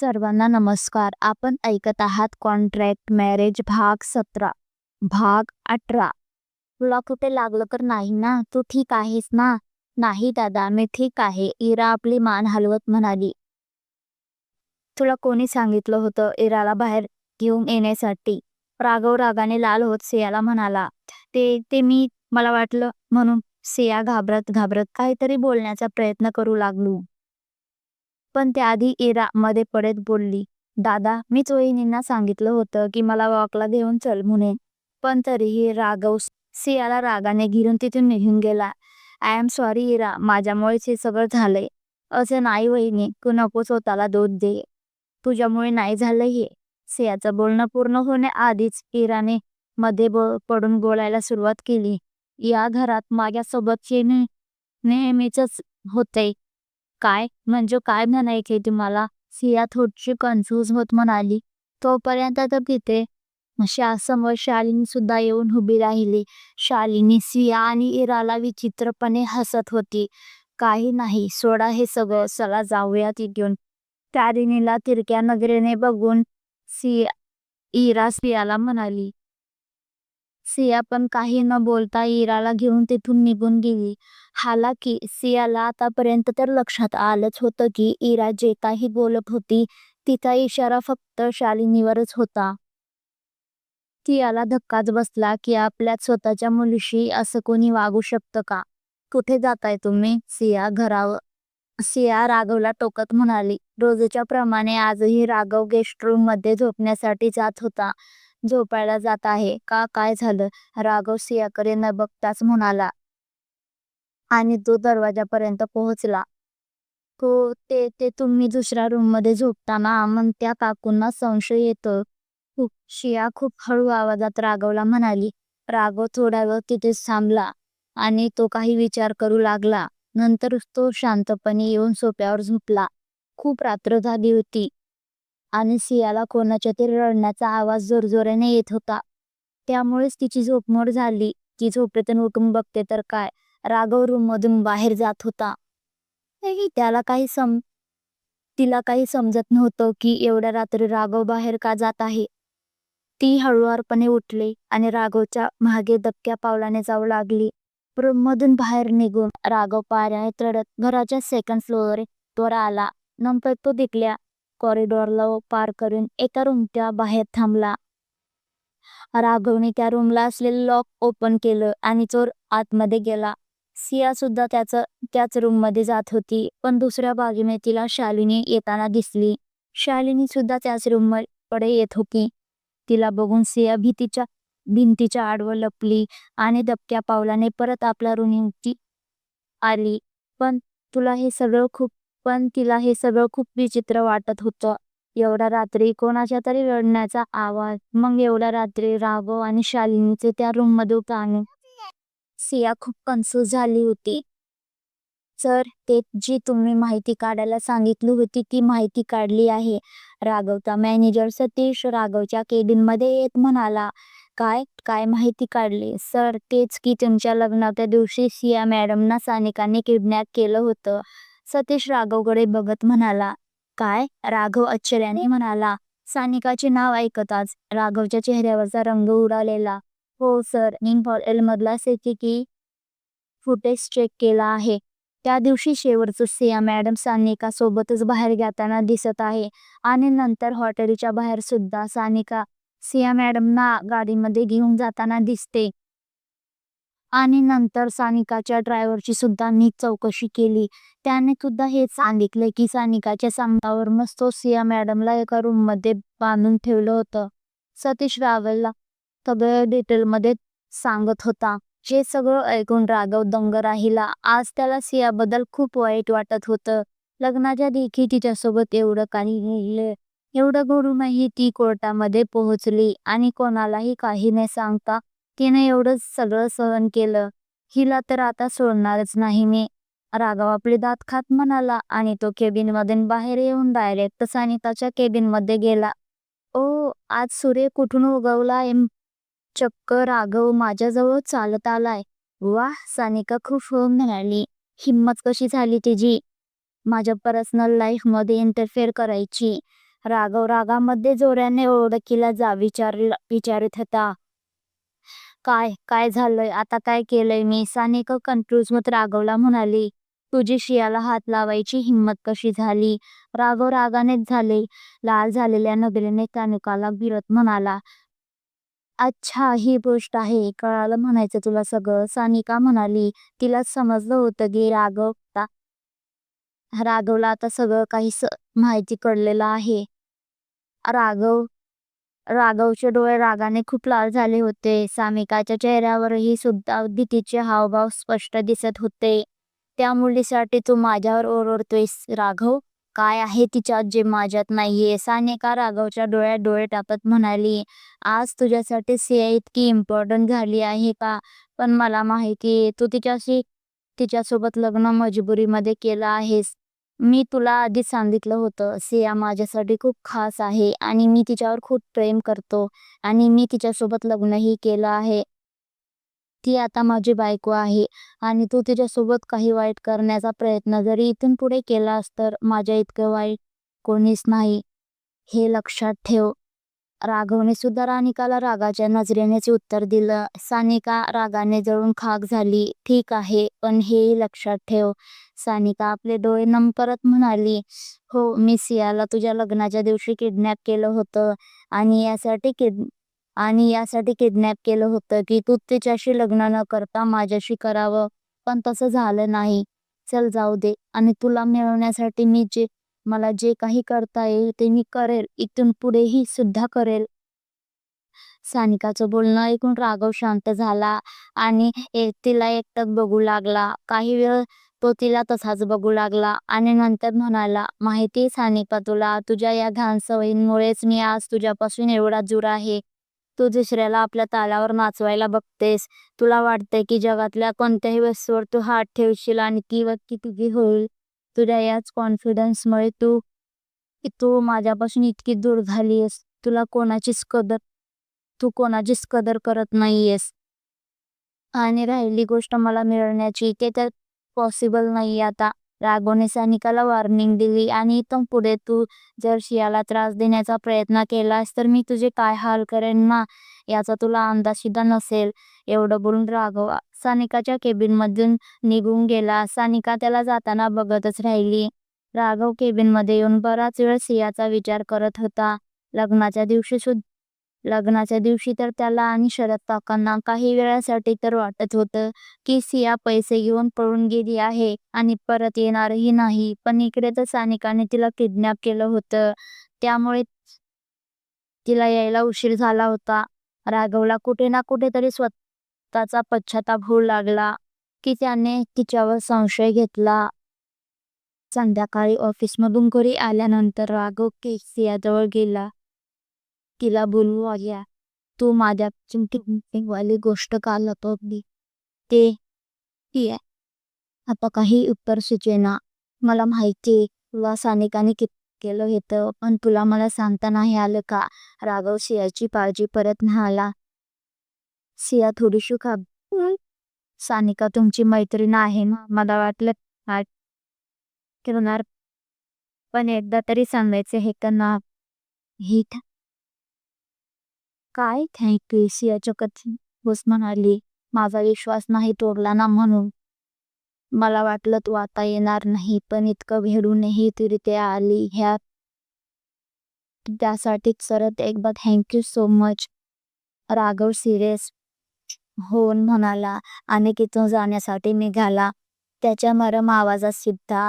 सर्वांना नमस्कार. आपण ऐकत आहात कॉन्ट्रॅक्ट मॅरेज भाग सतरा भाग अठरा. तुला कुठे लागलं तर नाही ना? तू ठीक आहेस ना? नाही दादा मी ठीक आहे. इरा आपली मान हलवत म्हणाली. तुला कोणी सांगितलं होतं इराला बाहेर घेऊन येण्यासाठी? राघव रागाने लाल होत सियाला म्हणाला. ते ते मी मला वाटलं म्हणून सिया घाबरत घाबरत काहीतरी बोलण्याचा प्रयत्न करू लागलो. पण त्याआधी इरा मध्ये पडत बोलली दादा मीच वहिनींना सांगितलं होतं की मला वॉकला घेऊन चल म्हणे पण तरीही राघव सियाला रागाने घेऊन तिथून निघून गेला. आय एम सॉरी इरा माझ्यामुळेच हे सगळं झालंय. असं नाही वहिनी तू नको स्वतःला दोष दे. तुझ्यामुळे नाही झालं हे. सियाचं बोलणं पूर्ण होण्याआधीच इराने मध्ये बो पडून बोलायला सुरुवात केली. या घरात माझ्यासोबतचे नेहमीच होते काय? म्हणजे काय म्हणायचे तुम्हाला सिया थोडीशी कन्फ्यूज होत म्हणाली. तोपर्यंत तर तिथे समोर शालिनी सुद्धा येऊन उभी राहिली. शालिनी सिया आणि इराला विचित्रपणे हसत होती. काही नाही सोडा हे सगळं. चला जाऊया तिथून तारिणीला तिरक्या नजरेने बघून सिया इरा सियाला म्हणाली सिया पण काही न बोलता इराला घेऊन तिथून निघून गेली. हालाकी सियाला आतापर्यंत तर लक्षात आलंच होतं की इरा जे काही बोलत होती तिचा इशारा फक्त शालिनीवरच होता. सियाला धक्काच बसला की आपल्या स्वतःच्या मुलीशी असं कोणी वागू शकतं का? कुठे जाताय तुम्ही? सिया घरावर सिया राघवला टोकत म्हणाली. रोजच्या प्रमाणे आजही राघव गेस्ट रूममध्ये झोपण्यासाठी जात होता. झोपायला जात आहे. का? काय झालं? राघव सियाकडे न बघताच म्हणाला. आणि तो दरवाजापर्यंत पोहोचला. तो ते ते तुम्ही दुसऱ्या रूममध्ये झोपताना मग त्या काकूंना संशय येतो. खूप शिया खूप हळू आवाजात राघवला म्हणाली. राघव थोडा वेळ तिथेच थांबला आणि तो काही विचार करू लागला. नंतर तो शांतपणे येऊन सोप्यावर झोपला. खूप रात्र झाली होती. आणि सियाला कोणाच्या तरी रडण्याचा आवाज जोरजोराने येत होता. त्यामुळेच तिची झोपमोड झाली. ती झोपेतून उठून बघते तर काय? राघव रूम मधून बाहेर जात होता. त्याला काही सम तिला काही समजत नव्हतं की एवढ्या रात्री राघव बाहेर का जात आहे. ती हळुवारपणे उठली आणि राघवच्या मागे दबक्या पावलाने जाऊ लागली. रूम मधून बाहेर निघून राघव पाऱ्याने चढत घराच्या सेकंड फ्लोअर वर आला. नंतर तो दिखल्या कॉरिडॉरला पार करून एका रूमच्या बाहेर थांबला. राघवने त्या रूमला असलेलं लॉक ओपन केलं आणि चोर आतमध्ये गेला. सिया सुद्धा त्याच त्याच रूममध्ये जात होती पण दुसऱ्या बाजूने तिला शालिनी येताना दिसली. शालिनी सुद्धा त्याच रूमकडे येत होती. तिला बघून सिया भीतीच्या भिंतीच्या आडवं लपली आणि दबक्या पावलाने परत आपल्या रूमची आली. पण तुला हे सगळं खूप पण तिला हे सगळं खूप विचित्र वाटत होतं. एवढ्या रात्री कोणाच्या तरी रडण्याचा आवाज मग एवढ्या रात्री राघव आणि शालिनीचे त्या रूममध्ये पाहणे सिया खूप कन्फ्यूज झाली होती. सर ते जी तुम्ही माहिती काढायला सांगितली होती ती माहिती काढली आहे. राघवचा मॅनेजर सतीश राघवच्या केबिनमध्ये येत म्हणाला काय काय माहिती काढली? सर तेच की तुमच्या लग्नाच्या दिवशी सिया मॅडमना सानिकाने किडनॅप केलं होतं. सतीश राघवकडे बघत म्हणाला काय? राघव आश्चर्याने म्हणाला सानिकाचे नाव ऐकताच राघवच्या चेहऱ्यावरचा रंग उडालेला. हो सर. मी मधला की फुटेज चेक केला आहे. त्या दिवशी शेवटचं सिया मॅडम सानिका सोबतच बाहेर जाताना दिसत आहे आणि नंतर हॉटेलच्या बाहेर सुद्धा सानिका सिया मॅडमना गाडीमध्ये घेऊन जाताना दिसते. आणि नंतर सानिकाच्या ड्रायव्हरची सुद्धा नीट चौकशी केली. त्याने सुद्धा हेच सांगितले की सानिकाच्या सांगतावर तो सिया मॅडमला एका रूममध्ये बांधून ठेवलं होतं. सतीश रावलला सगळं डिटेल मध्ये सांगत होता. हे सगळं ऐकून राघव दंग राहिला. आज त्याला सियाबद्दल खूप वाईट वाटत होतं. लग्नाच्या देखी तिच्यासोबत एवढं काही घडलं एवढं घडूनही ती कोर्टामध्ये पोहोचली आणि कोणालाही काही नाही सांगता तिने एवढं सगळं सहन केलं. हिला तर आता सोडणारच नाही मी. राघव आपले दात खात म्हणाला आणि तो केबिन मधून बाहेर येऊन डायरेक्ट सानिताच्या केबिनमध्ये गेला. ओ आज सूर्य कुठून उगवला चक्क राघव माझ्याजवळ चालत आलाय. वाह सानिका खूप होऊन म्हणाली हिम्मत कशी झाली तिची? माझ्या पर्सनल लाईफमध्ये इंटरफेअर करायची. राघव रागामध्ये जोराने ओळखीला जा विचार विचारत होता. काय काय झालंय? आता काय केलंय? मी सानिका कन्फ्यूज मत राघवला म्हणाली तुझी शियाला हात लावायची हिंमत कशी झाली? राघव रागानेच झाले. लाल झालेल्या नजरेने कानुकाला गिरत म्हणाला अच्छा ही गोष्ट आहे. कळालं म्हणायचं तुला सगळं. सानिका म्हणाली तिला समजलं होतं की राघव राघवला आता सगळं काही माहिती कळलेलं आहे. राघव राघवचे डोळे रागाने खूप लाल झाले होते. सामिकाच्या चेहऱ्यावरही सुद्धा भीतीचे हावभाव स्पष्ट दिसत होते. त्या मुलीसाठी तू माझ्यावर ओरडतोयस राघव? काय आहे तिच्यात जे माझ्यात नाहीये? सानिका राघवच्या डोळ्यात डोळे टाकत म्हणाली आज तुझ्यासाठी सिया इतकी इम्पॉर्टंट झाली आहे का? पण मला माहिती तू तिच्याशी तिच्यासोबत लग्न मजबुरीमध्ये केलं आहेस. मी तुला आधीच सांगितलं होतं सिया माझ्यासाठी खूप खास आहे आणि मी तिच्यावर खूप प्रेम करतो आणि मी तिच्यासोबत लग्नही केलं आहे. ती आता माझी बायको आहे आणि तू तिच्यासोबत काही वाईट करण्याचा प्रयत्न जरी इथून पुढे केलास तर माझ्या इतकं वाईट कोणीच नाही. हे लक्षात ठेव. राघवने सुद्धा रानिकाला रागाच्या नजरेनेच उत्तर दिलं. सानिका रागाने जळून खाक झाली. ठीक आहे पण हेही लक्षात ठेव. सानिका आपले डोळे नम करत म्हणाली हो मी सियाला तुझ्या लग्नाच्या दिवशी किडनॅप केलं होतं आणि यासाठी किड आणि यासाठी किडनॅप केलं होतं की तू तिच्याशी लग्न न करता माझ्याशी करावं. पण तसं झालं नाही. चल जाऊ दे आणि तुला मिळवण्यासाठी मी जे मला जे काही करता येईल ते मी करेल. इथून पुढेही सुद्धा करेल. सानिकाचं बोलणं ऐकून राघव शांत झाला आणि तिला एकटक बघू लागला. काही वेळ तो तिला तसाच बघू लागला आणि नंतर म्हणाला माहिती सानिका तुला तुझ्या या घाण सवयींमुळेच मी आज तुझ्यापासून एवढा दूर आहे. तू दुसऱ्याला आपल्या तालावर नाचवायला बघतेस. तुला वाटतंय की जगातल्या कोणत्याही वस्तूवर तू हात ठेवशील आणि ती व्यक्ती तुझी होईल. तुझ्या याच कॉन्फिडन्समुळे तू तू माझ्यापासून इतकी दूर झालीयस. तुला कोणाचीच कदर तू कोणाचीच कदर करत नाहीयेस. आणि राहिली गोष्ट मला मिळवण्याची ते तर पॉसिबल नाही आता. राघवने सैनिकाला वॉर्निंग दिली आणि इथून पुढे तू जर शियाला त्रास देण्याचा प्रयत्न केलास तर मी तुझे काय हाल करेन ना? याचा तुला अंदाज सुद्धा नसेल. एवढं बोलून राघव सानिकाच्या केबिन मधून निघून गेला. सानिका त्याला जाताना बघतच राहिली. राघव केबिनमध्ये येऊन बराच वेळ सियाचा विचार करत होता. लग्नाच्या दिवशी सुद्धा लग्नाच्या दिवशी तर त्याला आणि शरद काकांना काही वेळासाठी तर वाटत होतं की सिया पैसे घेऊन पळून गेली आहे आणि परत येणारही नाही. पण इकडे तर सानिकाने तिला किडनॅप केलं होतं. त्यामुळे तिला यायला उशीर झाला होता. राघवला कुठे ना कुठेतरी स्वतःचा पश्चाताप होऊ लागला की त्याने तिच्यावर संशय घेतला. संध्याकाळी ऑफिसमधून घरी आल्यानंतर राघव सियाजवळ गेला. तिला बोलू आल्या तू माझ्या वाली गोष्ट का लपवली? ते आता काही उत्तर सुचेना. मला माहिती तुला सानिकाने कित केलं होतं. पण तुला मला सांगता नाही आलं का? राघव सियाची काळजी परत म्हणाला सिया थोडीशी खा सानिका तुमची मैत्रीण आहे ना? मला वाटलं काय करणार? पण एकदा तरी सांगायचे हे का ना. ही काय? थँक्यू. सियाच्या कथेन बस म्हणाली. माझा विश्वास नाही तोडला ना म्हणून. मला वाटलं तू आता येणार नाही पण इतकं भेडूनही तू ते आली ह्या. त्यासाठी सरत एकदा thank you so much Raghav serious होऊन म्हणाला आणि तिथून जाण्यासाठी निघाला. त्याच्या मरम आवाजात सुद्धा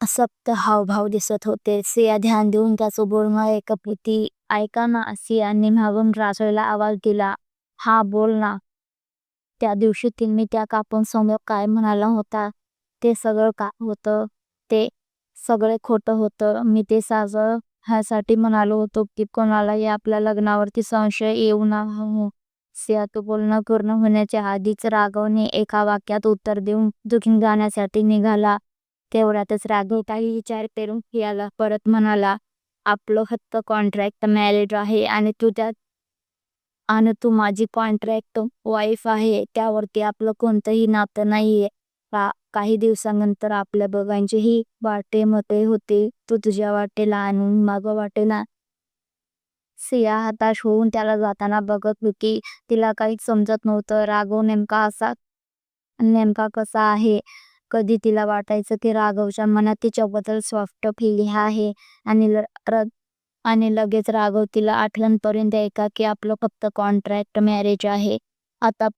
असप्त हावभाव दिसत होते. सिया ध्यान देऊन त्याचं बोलणं ऐकत होती. ऐका ना सियाने मागून रासोयला आवाज दिला. हा बोल ना. त्या दिवशी तिने त्या कापून समोर काय म्हणाला होता? ते सगळं का होतं? ते सगळे खोटं होतं. मी ते साजं ह्यासाठी म्हणालो होतो की कोणालाही आपल्या लग्नावरती संशय येऊ ना सियातू बोलणं पूर्ण होण्याच्या आधीच राघवने एका वाक्यात उत्तर देऊन दुखीन जाण्यासाठी निघाला. तेवढ्यातच राघव काही विचार करून याला परत म्हणाला आपलं हत्त कॉन्ट्रॅक्ट मॅरेज आहे आणि तू त्यात आणि तू माझी कॉन्ट्रॅक्ट वाईफ आहे त्यावरती आपलं कोणतंही नातं नाहीये. का काही दिवसानंतर आपल्या बघांचेही वाटे मते होते. तू तुझ्या वाटेला आणून माग वाटेला सिया हताश होऊन त्याला जाताना बघत होती तिला काहीच समजत नव्हतं. राघव नेमका असा नेमका कसा आहे? कधी तिला वाटायचं की राघवच्या मनात तिच्याबद्दल सॉफ्ट फिलिंग आहे आणि आणि लगेच राघव तिला आठवण आठवणपर्यंत द्यायचा की आपलं फक्त कॉन्ट्रॅक्ट मॅरेज आहे. आता